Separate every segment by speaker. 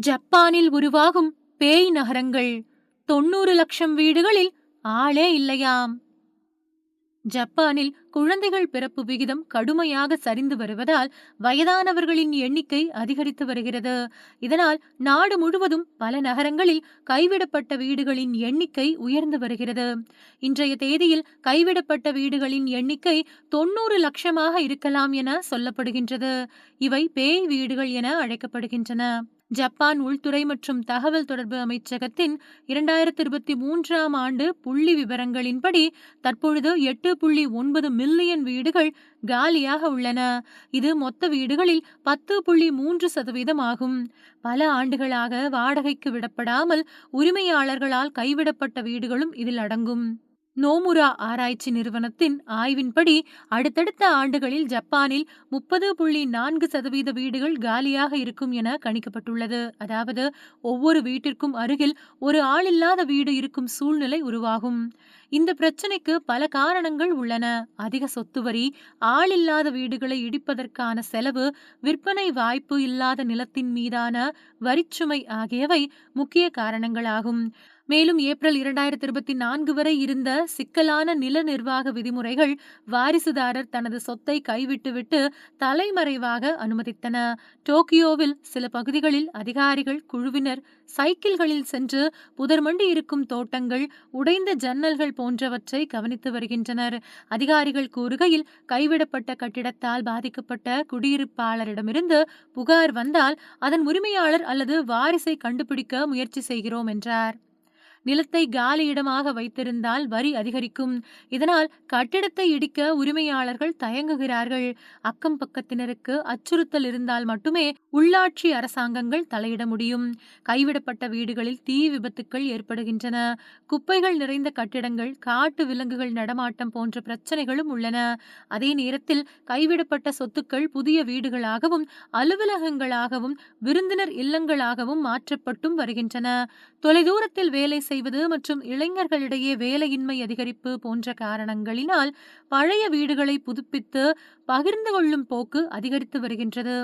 Speaker 1: ஜப்பானில் உருவாகும் பேய் நகரங்கள் தொண்ணூறு லட்சம் வீடுகளில் ஆளே இல்லையாம். ஜப்பானில் குழந்தைகள் பிறப்பு விகிதம் கடுமையாக சரிந்து வருவதால் வயதானவர்களின் எண்ணிக்கை அதிகரித்து வருகிறது. இதனால் நாடு முழுவதும் பல நகரங்களில் கைவிடப்பட்ட வீடுகளின் எண்ணிக்கை உயர்ந்து வருகிறது. இன்றைய தேதியில் கைவிடப்பட்ட வீடுகளின் எண்ணிக்கை தொண்ணூறு லட்சமாக இருக்கலாம் என சொல்லப்படுகின்றது. இவை பேய் வீடுகள் என அழைக்கப்படுகின்றன. ஜப்பான் உள்துறை மற்றும் தகவல் தொடர்பு அமைச்சகத்தின் இரண்டாயிரத்தி இருபத்தி மூன்றாம் ஆண்டு புள்ளி விவரங்களின்படி தற்பொழுது எட்டு புள்ளி ஒன்பது மில்லியன் வீடுகள் காலியாக உள்ளன. இது மொத்த வீடுகளில் பத்து புள்ளி மூன்று சதவீதம் ஆகும். பல ஆண்டுகளாக வாடகைக்கு விடப்படாமல் உரிமையாளர்களால் கைவிடப்பட்ட வீடுகளும் இதில் அடங்கும். நோமுரா ஆராய்ச்சி நிறுவனத்தின் ஆய்வின்படி அடுத்தடுத்த ஆண்டுகளில் ஜப்பானில் முப்பது புள்ளி நான்கு சதவீத வீடுகள் காலியாக இருக்கும் என கணிக்கப்பட்டுள்ளது. அதாவது ஒவ்வொரு வீட்டிற்கும் அருகில் ஒரு ஆளில்லாத வீடு இருக்கும் சூழ்நிலை உருவாகும். இந்த பிரச்சனைக்கு பல காரணங்கள் உள்ளன. அதிக சொத்து வரி ஆளில்லாத வீடுகளை இடிப்பதற்கான செலவு விற்பனை வாய்ப்பு இல்லாத நிலத்தின் மீதான வரிச்சுமை ஆகியவை முக்கிய காரணங்களாகும். மேலும் ஏப்ரல் இரண்டாயிரத்தி இருபத்தி நான்கு வரை இருந்த சிக்கலான நில நிர்வாக விதிமுறைகள் வாரிசுதாரர் தனது சொத்தை கைவிட்டுவிட்டு தலைமறைவாக அனுமதித்தன. டோக்கியோவில் சில பகுதிகளில் அதிகாரிகள் குழுவினர் சைக்கிள்களில் சென்று புதர்மண்டி இருக்கும் தோட்டங்கள் உடைந்த ஜன்னல்கள் போன்றவற்றை கவனித்து வருகின்றனர். அதிகாரிகள் கூறுகையில் கைவிடப்பட்ட கட்டிடத்தால் பாதிக்கப்பட்ட குடியிருப்பாளரிடமிருந்து புகார் வந்தால் அதன் உரிமையாளர் அல்லது வாரிசை கண்டுபிடிக்க முயற்சி செய்கிறோம் என்றார். நிலத்தை காலியிடமாக வைத்திருந்தால் வரி அதிகரிக்கும். இதனால் கட்டிடத்தை இடிக்க உரிமையாளர்கள் தயங்குகிறார்கள். அக்கம் பக்கத்தினருக்கு அச்சுறுத்தல் இருந்தால் மட்டுமே உள்ளாட்சி அரசாங்கங்கள் தலையிட முடியும். கைவிடப்பட்ட வீடுகளில் தீ விபத்துக்கள் ஏற்படுகின்றன. குப்பைகள் நிறைந்த கட்டிடங்கள் காட்டு விலங்குகள் நடமாட்டம் போன்ற பிரச்சனைகளும் உள்ளன. அதே நேரத்தில் கைவிடப்பட்ட சொத்துக்கள் புதிய வீடுகளாகவும் அலுவலகங்களாகவும் விருந்தினர் இல்லங்களாகவும் மாற்றப்பட்டும் வருகின்றன. தொலைதூரத்தில் வேலை செய்வது மற்றும் இளைஞர்களிடையே வேலையின்மை அதிகரிப்பு போன்ற காரணங்களினால் பழைய வீடுகளை புதுப்பித்து பகிர்ந்து கொள்ளும் போக்கு அதிகரித்து வருகின்றது.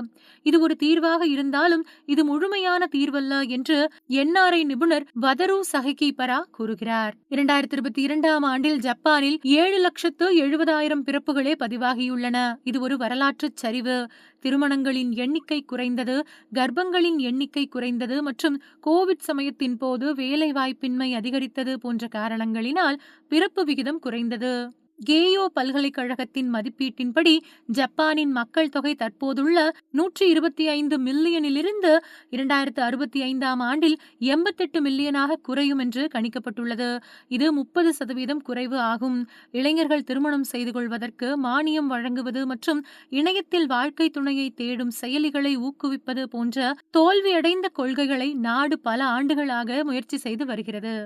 Speaker 1: இது ஒரு தீர்வாக இருந்தாலும் இது முழுமையான தீர்வல்ல என்று என்ஆர்ஐ நிபுணர் வதரு சஹிகிபரா கூறுகிறார். இரண்டாயிரத்தி இருபத்தி இரண்டாம் ஆண்டில் ஜப்பானில் ஏழு லட்சத்து எழுபதாயிரம் பிறப்புகளே பதிவாகியுள்ளன. இது ஒரு வரலாற்று சரிவு. திருமணங்களின் எண்ணிக்கை குறைந்தது கர்ப்பங்களின் எண்ணிக்கை குறைந்தது மற்றும் கோவிட் சமயத்தின் போது வேலை தன்மை அதிகரித்தது போன்ற காரணங்களினால் பிறப்பு விகிதம் குறைந்தது. கேயோ பல்கலைக்கழகத்தின் மதிப்பீட்டின்படி ஜப்பானின் மக்கள் தொகை தற்போதுள்ள நூற்றி இருபத்தி ஐந்து மில்லியனிலிருந்து இரண்டாயிரத்து அறுபத்தி ஐந்தாம் ஆண்டில் எண்பத்தெட்டு மில்லியனாக குறையும் என்று கணிக்கப்பட்டுள்ளது. இது முப்பது சதவீதம் குறைவு ஆகும். இளைஞர்கள் திருமணம் செய்து கொள்வதற்கு மானியம் வழங்குவது மற்றும் இணையத்தில் வாழ்க்கை துணையை தேடும் செயலிகளை ஊக்குவிப்பது போன்ற தோல்வியடைந்த கொள்கைகளை நாடு பல ஆண்டுகளாக முயற்சி செய்து வருகிறது.